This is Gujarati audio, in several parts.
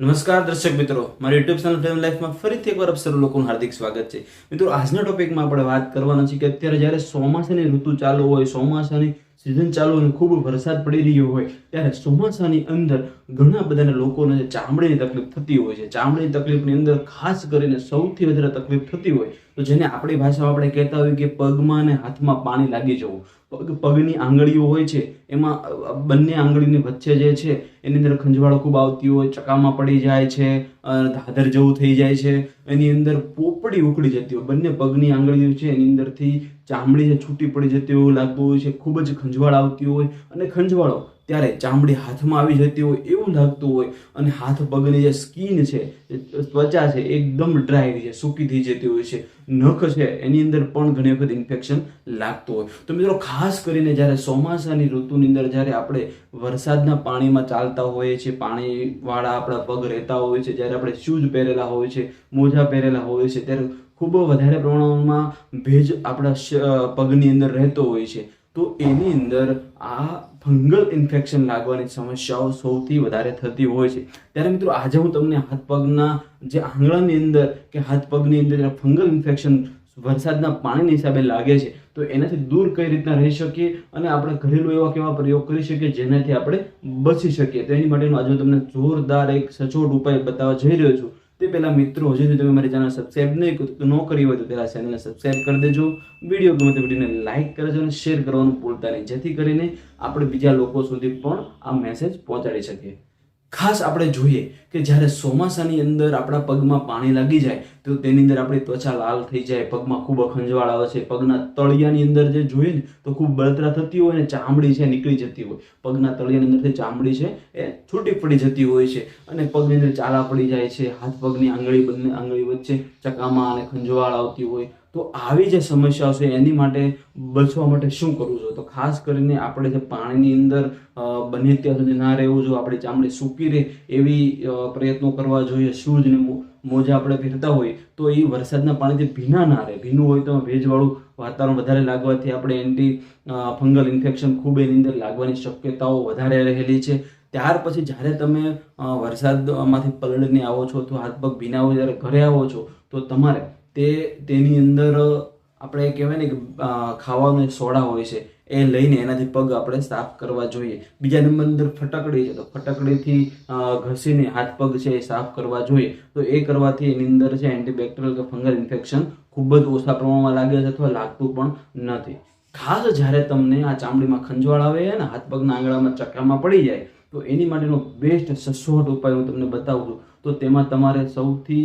નમસ્કાર દર્શક મિત્રો. મારી યુટ્યુબ ચેનલ ફિલ્મ લાઈફમાં ફરીથી એકવાર આપ સર્વ લોકોનું હાર્દિક સ્વાગત છે. મિત્રો, આજના ટોપિકમાં આપણે વાત કરવાના છે કે અત્યારે જ્યારે ચોમાસાની ઋતુ ચાલુ હોય, ચોમાસાની સિઝન ચાલુ હોય ખૂબ વરસાદ પડી રહ્યો હોય, ત્યારે ચોમાસાની અંદર ઘણા બધાને લોકોને ચામડીની તકલીફ થતી હોય છે. ચામડીની તકલીફની અંદર ખાસ કરીને સૌથી વધારે તકલીફ થતી હોય તો જેને આપણી ભાષામાં આપણે કહેતા હોઈએ કે પગમાં અને હાથમાં પાણી લાગી જવું. પગ, પગની આંગળીઓ હોય છે, એમાં બંને આંગળીની વચ્ચે જે છે, એની અંદર ખંજવાળો ખૂબ આવતી હોય, ચકામાં પડી જાય છે ધાધર જેવું થઈ જાય છે, એની અંદર પોપડી ઉકળી જતી હોય. બંને પગની આંગળીઓ છે, એની અંદરથી ચામડી છૂટી પડી જતી એવું લાગતું હોય છે, ખૂબ જ ખંજવાળ આવતી હોય. અને ખંજવાળો ત્યારે ચામડી હાથમાં આવી જતી હોય એવું લાગતું હોય અને હાથ પગની જે સ્કીન છે ત્વચા છે એકદમ ડ્રાય છે, સૂકી થઈ જતી હોય છે. નખ છે, એની અંદર પણ ઘણી વખત ઇન્ફેક્શન લાગતું હોય. તો મિત્રો, ખાસ કરીને જ્યારે ચોમાસાની ઋતુની અંદર જ્યારે આપણે વરસાદના પાણીમાં ચાલતા હોઈએ છીએ, પાણીવાળા આપણા પગ રહેતા હોય છે, જ્યારે આપણે શૂઝ પહેરેલા હોય છે, મોજા પહેરેલા હોય છે, ત્યારે ખૂબ વધારે પ્રમાણમાં ભેજ આપણા પગની અંદર રહેતો હોય છે. તો એની અંદર આ ફંગલ ઇન્ફેક્શન લાગવાની સમસ્યાઓ સૌથી વધારે થતી હોય છે. ત્યારે મિત્રો, આજે હું તમને હાથ પગના જે આંગળાની અંદર કે હાથ પગની અંદર ફંગલ ઇન્ફેક્શન વરસાદના પાણીની હિસાબે લાગે છે, તો એનાથી દૂર કઈ રીતના રહી શકીએ અને આપણે ઘરેલું એવા કેવા પ્રયોગ કરી શકીએ જેનાથી આપણે બચી શકીએ? તો એની માટેનો આજે તમને જોરદાર એક સચોટ ઉપાય બતાવવા જઈ રહ્યો છું. તે પહેલાં મિત્રો હજુ સુધી તમે મારી ચેનલ સબસ્ક્રાઈબ નહીં ન કરી હોય તો પહેલાં ચેનલને સબસ્ક્રાઈબ કરી દેજો. વીડિયો ગમે તે વિડીયોને લાઇક કરજો અને શેર કરવાનું ભૂલતા નહીં. જેથી કરીને આપણે બીજા લોકો સુધી પણ આ મેસેજ પહોંચાડી શકીએ. ખાસ આપણે જોઈએ કે જ્યારે ચોમાસાની અંદર આપણા પગમાં પાણી લાગી જાય, તો તેની અંદર આપણી ત્વચા લાલ થઈ જાય, પગમાં ખૂબ ખંજવાળ આવે છે, પગના તળિયાની અંદર જે જોઈએ ને, તો ખૂબ બળતરા થતી હોય અને ચામડી છે નીકળી જતી હોય. પગના તળિયાની અંદરથી ચામડી છે એ છૂટી પડી જતી હોય છે અને પગની અંદર ચાલા પડી જાય છે, હાથ પગની આંગળી બંને આંગળી વચ્ચે ચકામાં અને ખંજવાળ આવતી હોય. તો આવી જે સમસ્યાઓ છે, એની માટે બચવા માટે શું કરવું જોઈએ? તો ખાસ કરીને આપણે જે પાણીની અંદર બને ત્યાં સુધી ના રહેવું જોઈએ. આપણી ચામડી સૂકી રહે એવી પ્રયત્નો કરવા જોઈએ. શૂઝ ને મોજા આપણે પહેરતા હોય, તો એ વરસાદના પાણીથી ભીના ના રહે. ભીનું હોય તો ભેજવાળું વાતાવરણ વધારે લાગવાથી આપણે એન્ટી ફંગલ ઇન્ફેક્શન ખૂબ એની અંદર લાગવાની શક્યતાઓ વધારે રહેલી છે. ત્યાર પછી જ્યારે તમે વરસાદમાંથી પલળીને આવો છો તો હાથ પગ ભીના હોય ત્યારે ઘરે આવો છો, તો તમારે તે તેની અંદર આપણે કહેવાય ને કે ખાવાનું એક સોડા હોય છે, એ લઈને એનાથી પગ આપણે સાફ કરવા જોઈએ. બીજા નંબર અંદર ફટકડી છે, તો ફટકડીથી ઘસીને હાથ પગ છે એ સાફ કરવા જોઈએ. તો એ કરવાથી એની અંદર છે એન્ટીબેક્ટેરિયલ કે ફંગલ ઇન્ફેક્શન ખૂબ જ ઓછા પ્રમાણમાં લાગે છે અથવા લાગતું પણ નથી. ખાસ જ્યારે તમને આ ચામડીમાં ખંજવાળ આવે અને હાથ પગના આંગળામાં ચક્કામાં પડી જાય તો એની માટેનો બેસ્ટ સસોટ ઉપાય હું તમને બતાવું છું. તો તેમાં તમારે સૌથી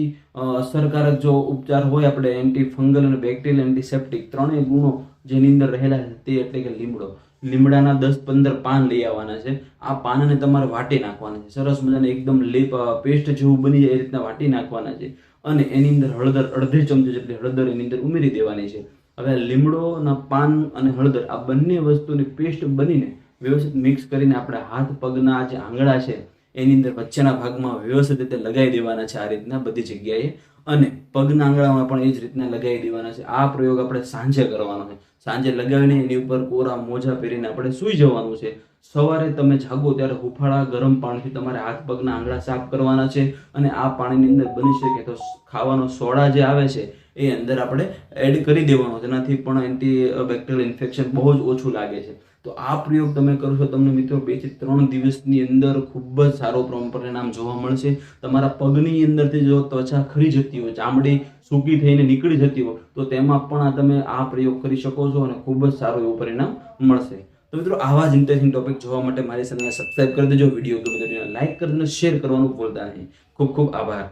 અસરકારક જો ઉપચાર હોય આપણે એન્ટી ફંગલ અને બેક્ટેરિયલ એન્ટીસેપ્ટિક ત્રણેય ગુણો જેની અંદર રહેલા છે તે એટલે કે લીમડો. લીમડાના દસ પંદર પાન લઈ આવવાના છે. આ પાનને તમારે વાટી નાખવાના છે. સરસ મજાને એકદમ લેપ પેસ્ટ જેવું બની જાય એ રીતના વાટી નાખવાના છે. અને એની અંદર હળદર, અડધી ચમચો જેટલી હળદર એની અંદર ઉમેરી દેવાની છે. હવે લીમડોના પાન અને હળદર આ બંને વસ્તુની પેસ્ટ બનીને વ્યવસ્થિત મિક્સ કરીને આપણે હાથ, પગના જે આંગળા છે, એની અંદર વચ્ચેના ભાગમાં વ્યવસ્થિત રીતે લગાવી દેવાના છે આ રીતના બધી જગ્યાએ. અને પગના આંગળામાં પણ એ જ રીતના લગાવી દેવાના છે. આ પ્રયોગ આપણે સાંજે કરવાનો છે. સાંજે લગાવીને એની ઉપર કોરા, મોજા પહેરીને આપણે સૂઈ જવાનું છે. સવારે તમે જાગો ત્યારે હુફાળા, ગરમ પાણીથી તમારે હાથ, પગના આંગળા સાફ કરવાના છે અને આ પાણીની અંદર બની શકે તો ખાવાનો સોડા જે આવે છે, એ અંદર આપણે એડ કરી દેવાનો તેનાથી પણ એન્ટી બેક્ટેરિયલ ઇન્ફેક્શન બહુ જ ઓછું લાગે છે. તો આ પ્રયોગ તમે કરશો તમને મિત્રો બેથી ત્રણ દિવસની અંદર ખૂબ જ સારો પરિણામ જોવા મળશે. તમારા પગની અંદરથી જો ત્વચા ખરી જતી હોય, ચામડી સૂકી થઈને નીકળી જતી હોય, તો તેમાં પણ આ તમે આ પ્રયોગ કરી શકો છો અને ખૂબ જ સારું એવું પરિણામ મળશે. તો મિત્રો, આવા જ ઇન્ટરેસ્ટિંગ ટોપિક જોવા માટે મારી ચેનલને સબસ્ક્રાઇબ કરી દેજો. વીડિયો ગમે તો લાઈક કરીને શેર કરવાનું ભૂલતા નહીં. ખૂબ ખૂબ આભાર.